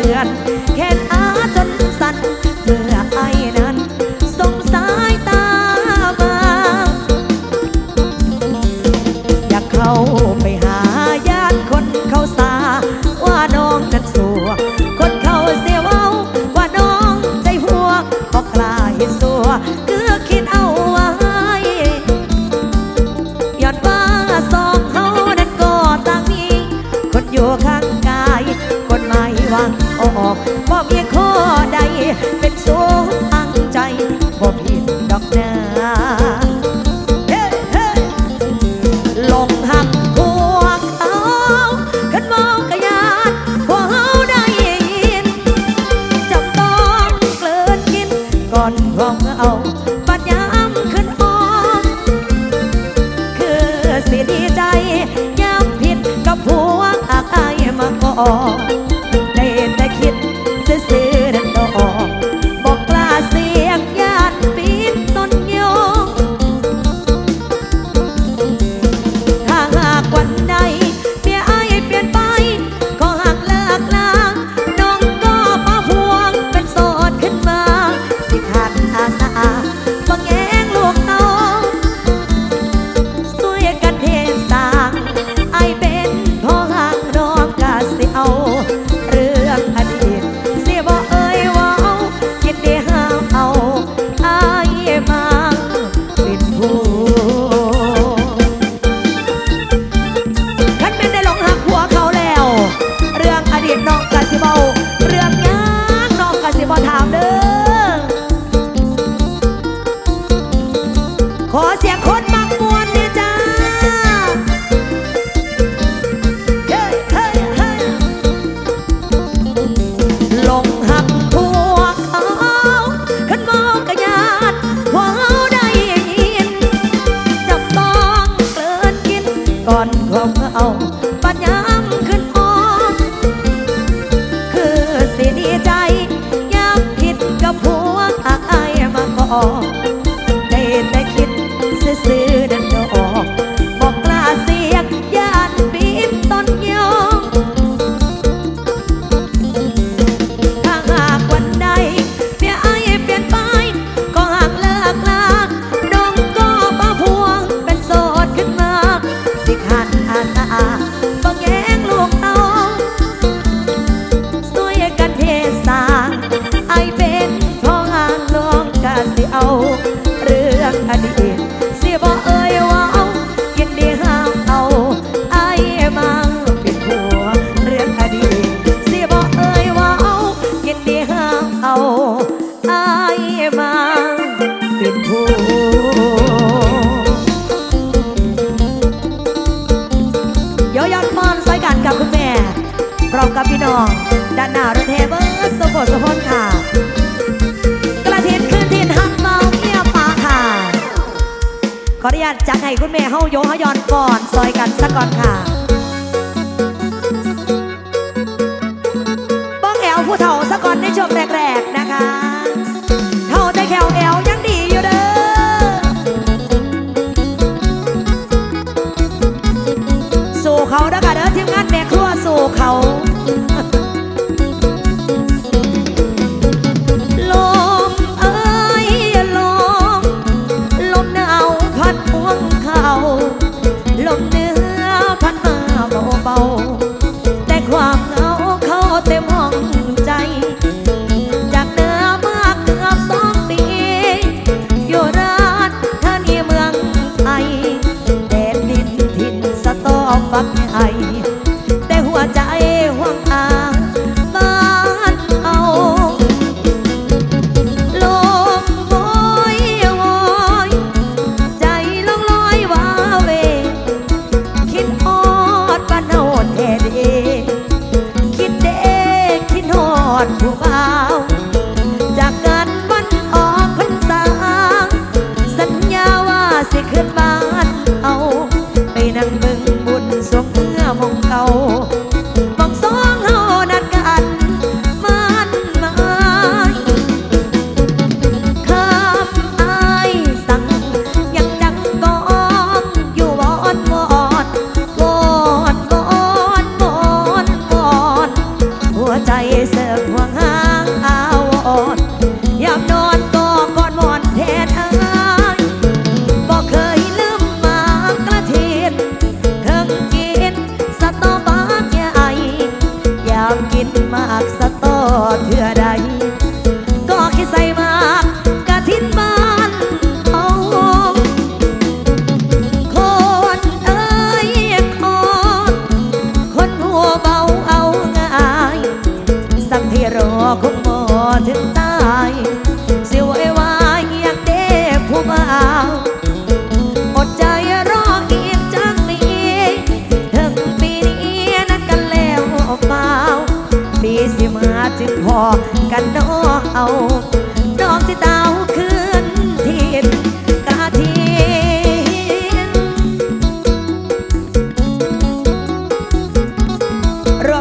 เดือน 어, 어. คุณแม่เฮาโยเฮายอนก่อนซอยกันสักก่อนค่ะ ao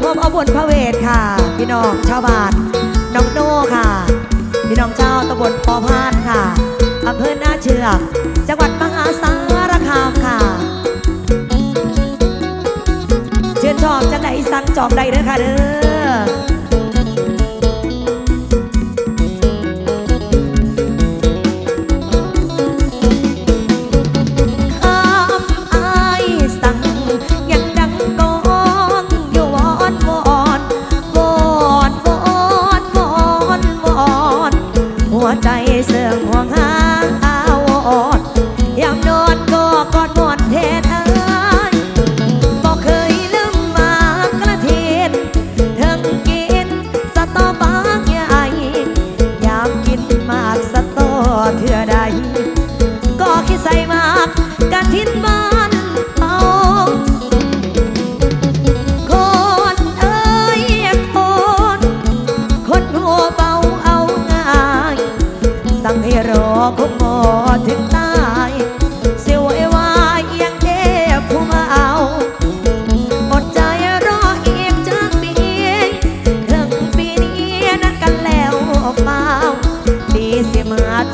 พบอบุญพระเวทค่ะ พี่น้องชาวบ้านน้องโน่ค่ะ พี่น้องชาวตำบลปอพานค่ะอำเภอหน้าเชือกจังหวัดมหาสารคามค่ะ เชิญชอบจังไหนสั่งจอบใดเด้อค่ะเด้อ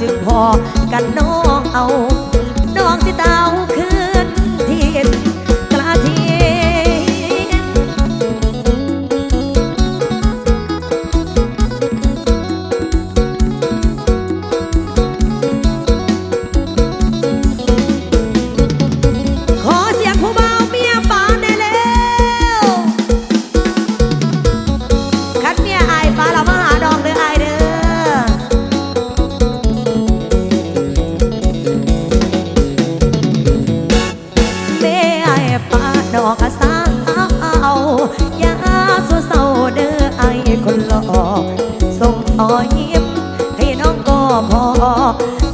จึงพอกันน้องเอา น้องสิเตาคื ออยิ้มให้น้องก็พอ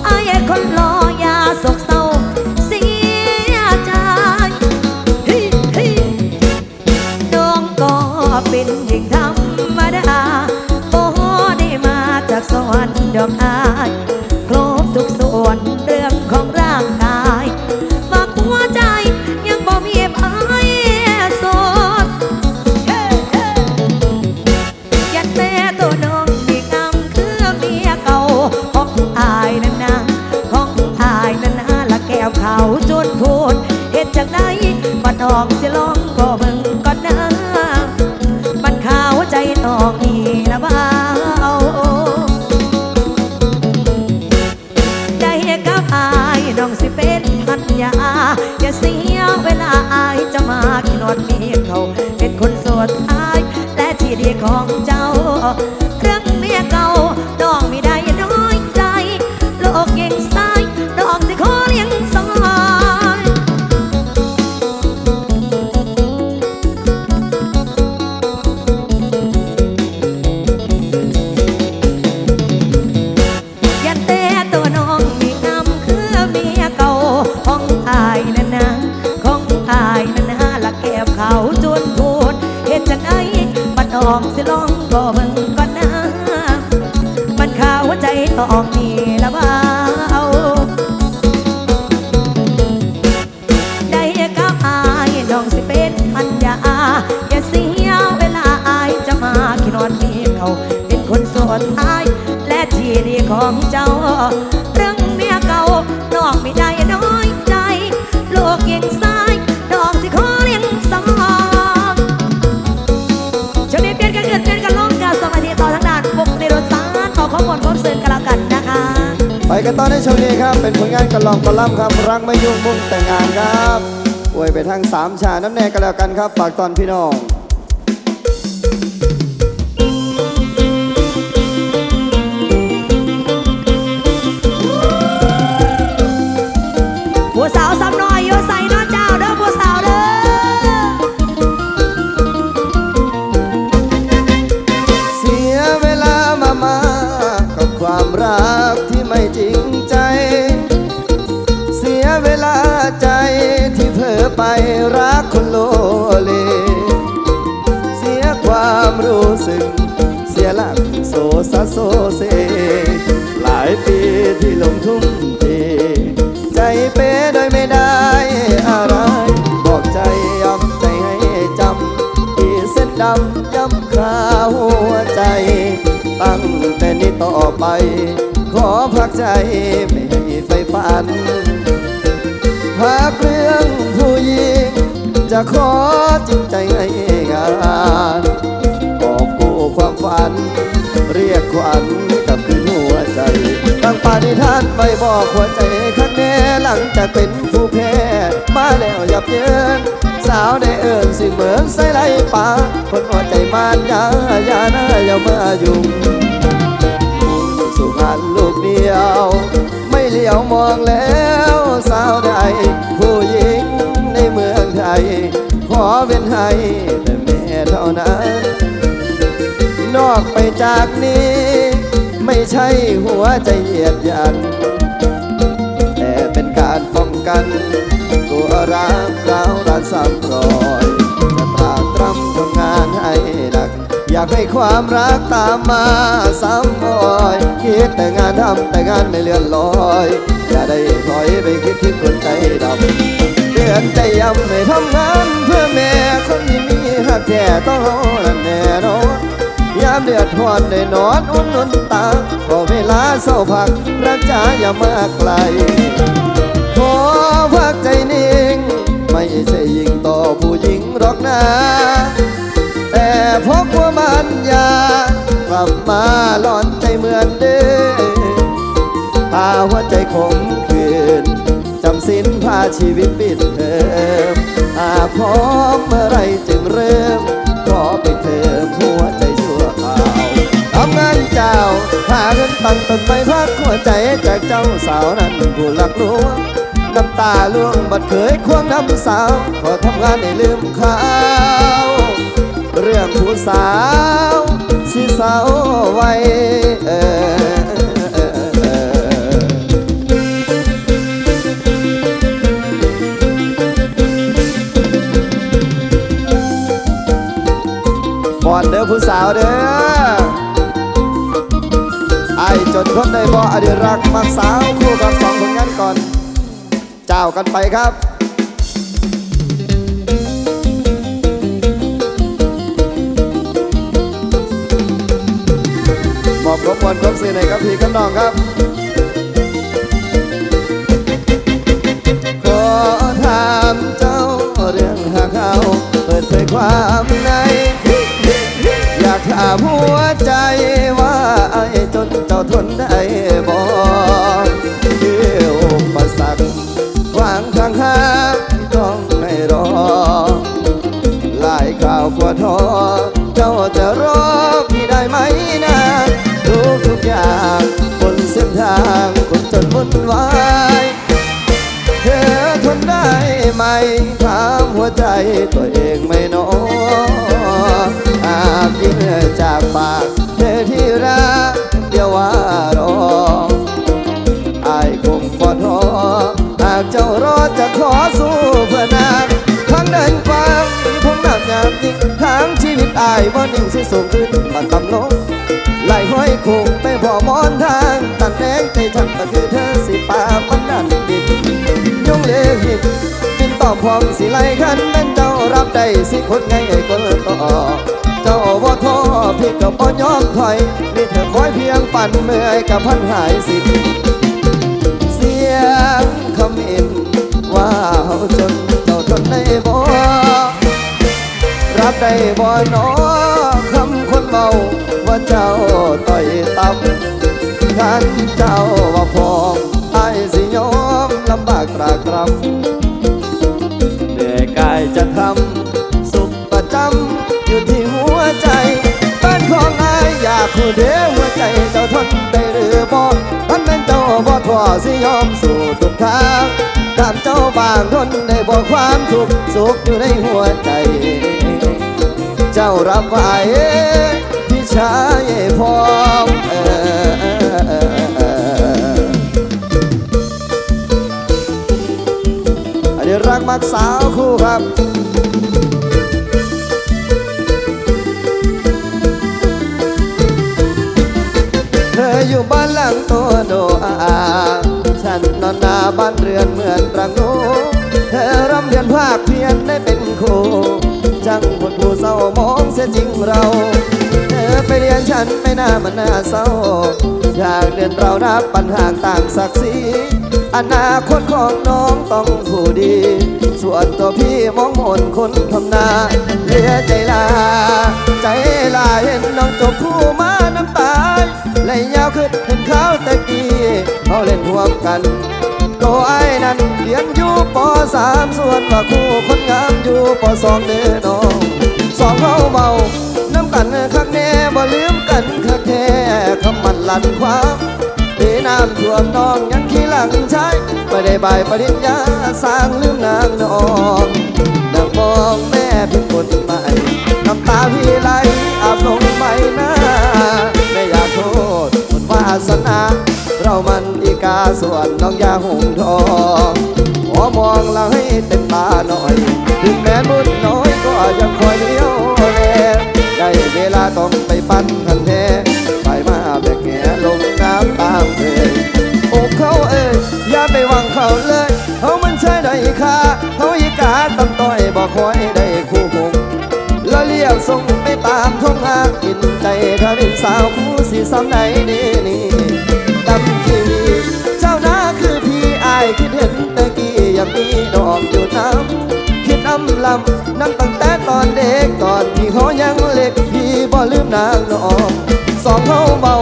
อายคนรอยาสกเศร้าเสียใจน้องก็เป็นหญิงธรรมดาพอได้มาจากสวรรค์ดอกอาย น้อง ก็เบิ่งก่อนนะมันข้าวใจต้องมีละบ่าได้กับอายน้องสิเป็นพันยาอย่าเสียเวลาอายจะมาขี้นอนมีเขาเป็นคนส่วนอายและที่ดีของเจ้า กันต่อในช่วงนี้ครับ เป็นผลงานกระลองกระลำครับ รังไม่ยุ่งมุ่งแต่งงานครับอวยไปทั้งสามชาน้ำแน่กันแล้วกันครับ ฝากตอนพี่น้อง รักคนโลเล เสียความรู้สึก เสียหลักโซซาโซเซ หลายปีที่ลงทุ่มเทใจเป้โดยไม่ได้อะไร บอกใจยอมใจให้จำที่เส้นดำย้ำคาหัวใจ ตั้งแต่นี้ต่อไป ขอพักใจไม่ให้ไฟฝันพักเรื่อ จะขอจริงใจให้งานกอบกู้ความฝัน เรียกขวัญกลับคืนหัวใจตั้งปาณิธานไปบอกหัวใจข้างแน่หลังจากเป็นผู้แพ้มาแล้วหยับเยินสาวได้เอิญสิเหมือนใส่ไหลป่าคนหัวใจมานยาย่านะอย่ามายุ่งสุพรรณลูกเดียว ไม่เลี้ยวมองแล้ว สาวใด เป็นให้แต่แม่เท่านั้น นอกไปจากนี้ ไม่ใช่หัวใจเหยียดยัน แต่เป็นการป้องกันตัวรักเราร้านซ้ำรอยจะตราตรำทำงานให้หนัก อยากให้ความรักตามมาซ้ำบ่อยคิดแต่งานทำแต่งานไม่เลื่อนลอยอย่าได้ถอยไปคิดถึงคนใจดำ อนใจย้ำให้ทำงานเพื่อแม่คนที่มีหักแก่ต้องเอานั่นแน่นอนยามเดือดร้อนได้นอนอุ่นนุนตาก็เวลาเศร้าพักรักจ๋าอย่ามาไกลขอพักใจนิ่ง ไม่ใช่ยิงต่อผู้หญิงหรอกนะ แต่พบว่ามันยากลับมาหลอนใจเหมือนเดิมพาหัวใจคม ชีวิตปิดเทอมอาพร้อมเมื่อไรจึงเริ่มขอไปเติมหัวใจชั่วคราวทำงานเจ้าหาเงินตั้งต้นไม้พักหัวใจจากเจ้าสาวนั้นผู้หลักลวงน้ำตาล่วงบัดเคยควงน้ำสาว ขอทำงานให้ลืมขาว เรื่องผู้สาวสิสาวไว้เออ อนเด้อผู้สาวเด้อไอจนคนได้บ่อดีรักมักสาวคู่กับสองคนงั้นก่อน เจ้ากันไปครับมอบรบกวนครบสื่ในครับพี่กับน้องครับขอถามเจ้าเรื่องหากเขาเปิดเผยความใน ถามหัวใจว่าไอ้จนเจ้าทนได้บ่คืออุปสรรคขวางทางหาที่ต้องให้รอ หลายข่าวกว่าท้อเจ้าจะรอพี่ได้ไหมนะทุกทุกอย่างบนเส้นทางคนจนวุ่นวายเธอทนได้ไหมถามหัวใจตัวเองไม่น้ออาบ ยินจากปากเธอที่รักเดียวว่ารออายคงปอท้อหากเจ้ารอจะขอสู้เพื่อนางทางเดินกว้างมีพงน้ำยามยิ่งทางชีวิตอายบ่นิ่งสิสูงขึ้นมันต่ำลงไหลห้อยคงไปพอมอนทางตัดแดงใจฉันก็คือเธอสิป่ามันนั่นดินยงเลหินบินต่อพอมสิไลขันเป็นเจ้ารับได้สิคนไงไอ้คนต่อ บ่ท้อพี่ก็บ่ยอมถอยมีเธอคอยเพียงปั่นเมื่อยกับพันหายสิทธิ์เสียงคำเอ็นว่าเฮาจนเจ้าทนได้บ่รับได้บ่หนอคำคนเมาว่าเจ้าต่อยต่ำท่านเจ้าว่าพองไอ้สิยอมลำบากตรากตรำ คู่เดียวหัวใจเจ้าทนได้หรือบ่มันเป็นเจ้าบ่ทั่วสิยอมสู่ทุกทางถามเจ้าบางคนได้บ่ความทุกข์สุขอยู่ในหัวใจ เจ้ารับไว้ที่ชายพรอันนี้รักมักสาวคู่ครับานโดอาฉันนอนนาบ้านเรือนเหมือนประงูเธอร่ำเรียนภาคเพียนได้เป็นครูจังหมดผู้เศร้ามองเสียจริงเรา เธอไปเรียนฉันไม่น่ามันน่าเศร้า อยากเดินเรานับปัญหาต่างศักดิ์ศรีอนาคตของน้องต้องผู้ดี ส่วนตัวพี่มองมนคนทำนาเหลือใจลา ใจลาเห็นน้องจบคู่มาน้ำตาแลยาวขึ้นเห็นเขาตะกี้เขาเล่นร่วมกันตัวไอ้นั้นเรียนอยู่ปสามส่วนว่าคู่คนงามอยู่ปสองเด้อน้องสองเขาเบาน้ำกันคักแน่บ่ลืมกันคักแท้คำมันลั่นความ น้ำท่วมน้องยังขี้หลังใช้ไม่ได้ใบปริญญาสร้างลืมนางนองนังมองแม่เป็นคนใหม่น้ำตาพี่ไหลอาบลงใบหน้าไม่อยากโทษคนวาสนา เรามันอีกาส่วนน้องยาหงทองขอมองเราให้เต็มตาหน่อยถึงแม้บุญน้อยก็ยังคอยเลี้ยวแลได้เวลาต้อง คอยได้คู่หงแล้วเรียกส่งไปตามทงอากินใจถ้าเป็นสาวคู่สีซ้ำไหนดีนี่ดำทีวีเจ้าหน้าคือพี่อายคิดเห็นแต่กี้ยังมีดอกอยู่น้ำคิดอำลำนั่งตั้งแต่ตอนเด็กตอนที่เขายังเล็กพี่บ่ลืมนางนองสองเขาเบา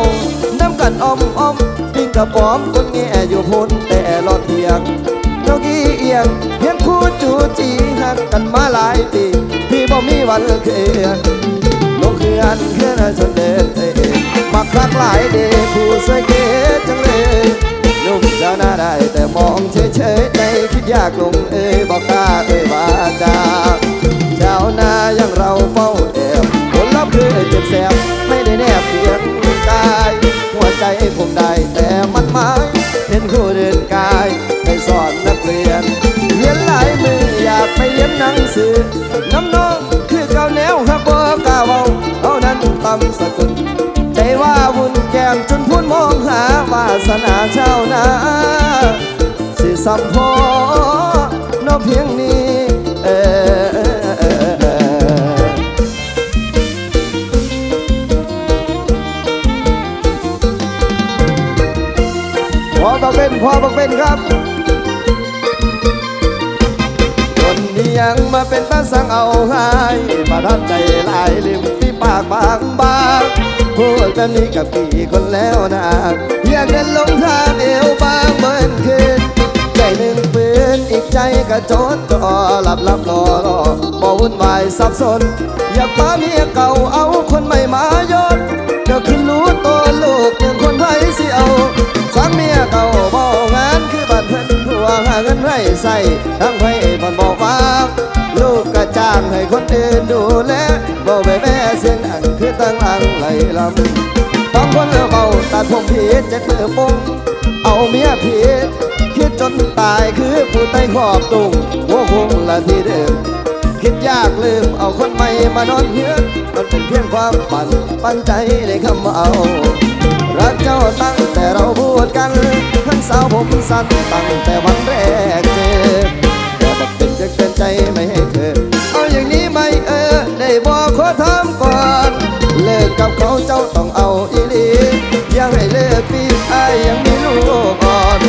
น้ำกันอ้อมอ้อมปิ้งกระป๋อมคนแง่อยู่พ้นแต่รอดเทียงเจ้ากี้เอียง วันเคลียร์ลงเขื่อนเขื่อนจนเดินเองมักคักหลายเดผู้สวยเก๋จังเลยนุ่มเจ้าน้าได้แต่มองเฉยๆในคิดยากลงเอ้ยบอกกล้าเอ้ยว่าจาเจ้าน้ายังเราเฝ้าแอบผลลัพธ์คือเจ็บแสบไม่ได้แนบเพียงกายหัวใจผมได้แต่มันหมายเป็นคู่เดินกายไปสอนนักเรียนเรียนหลายมืออยากไปเรียนหนังสือ นาเจ้านาสิสัมพอนอเพียงนี้เออพอบักเป็นพอบักเป็นครับคนที่ยังมาเป็นตาสังเอาให้ประทับใจหลายริมที่ปากบาง พูดแบบนี้กับกี่คนแล้วนะอยากเดินลงทางเอวบางเหมือนคืนใจหนึ่งปืนอีกใจกระโจนจอหลับหลับรอรอบ่วุ่นวายสับสน อยากมาเมียเก่าเอาคนใหม่มายศก็คือรู้ตัวลูกยังคนไทยสิเอาสามเมียเก่าบอกงานคือบ้านเพิ่นผัวหาเงินให้ใส่ทั้งไพ่บ้านบอกว่าลูกกระจ้างให้คนอื่น ไหลลำต้องคนเบาตัดผมผิดเจ็ดมือปงเอาเมียผิดคิดจนตายคือผู้ใต้ขอบตุงหัวคงละที่เดิมคิดยากลืมเอาคนใหม่มานอนเฮือนมันเป็นเพียงความฝันปั้นใจในคำเอารักเจ้าตั้งแต่เราพูดกันทั้งสาวผมสั้นตั้งแต่วันแรกเจอแต่บอกเป็นจะเกินใจไม่ให้เธอ เอาอย่างนี้ไหมเออ ได้บอกขอถามก่อน กับเขาเจ้าต้องเอาอีหลียังให้เลิกปีไอยังมีลูกอ่อน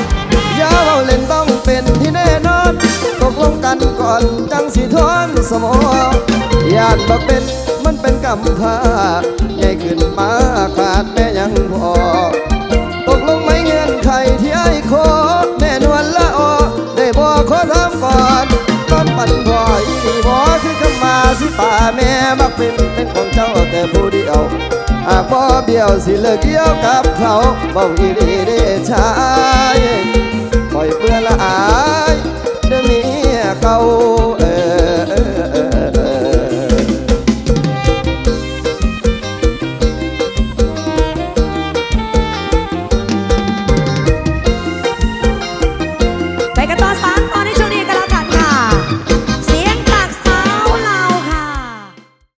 อย่าเอาเล่นต้องเป็นที่แน่นอน ตกลงกันก่อนจังสิทอนสมองยานบอกเป็นมันเป็นกำพร้าใหญ่ขึ้นมาขาดแม่ยังพอ ดียวสิเลิกเกี่ยวกับเขาเบาอีดีเดชายปล่อยเพื่อละอายเดี๋ยวนี้เขา